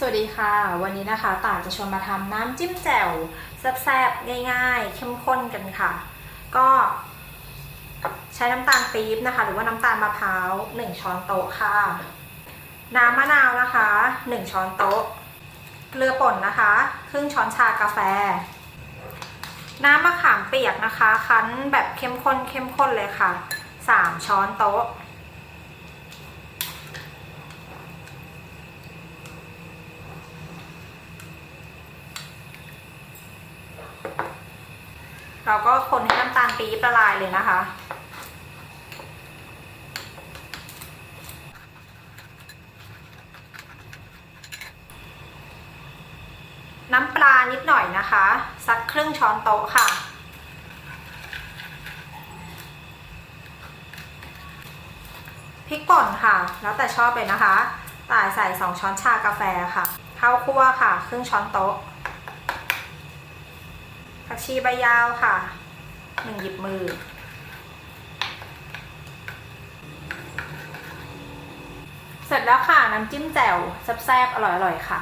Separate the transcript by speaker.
Speaker 1: สวัสดีค่ะ วันนี้นะคะต่างจะชวนมาทำน้ำจิ้มแจ่วแซ่บๆง่ายๆ เข้มข้นกันค่ะ ก็ใช้น้ำตาลปี๊บนะคะ หรือว่าน้ำตาลมะพร้าว1ช้อนโต๊ะค่ะ น้ำมะนาวนะคะ 1 ช้อนโต๊ะ เกลือป่นนะคะ ครึ่งช้อนชากาแฟ น้ำมะขามเปียกนะคะ คั้นแบบเข้มข้นเข้มข้นเลยค่ะ 3 ช้อนโต๊ะ เราก็คนให้น้ำตาลปี๊บละลายเลยนะคะ น้ำปลานิดหน่อยนะคะ สักครึ่งช้อนโต๊ะค่ะ พริกป่นค่ะ แล้วแต่ชอบเลยนะคะตายใส่ 2 ช้อนชากาแฟค่ะ ข้าวคั่วค่ะ ครึ่งช้อนโต๊ะ กชีใบยาวค่ะหนึ่งหยิบมือ เสร็จแล้วค่ะน้ำจิ้มแจ่วแซ่บๆอร่อยๆค่ะ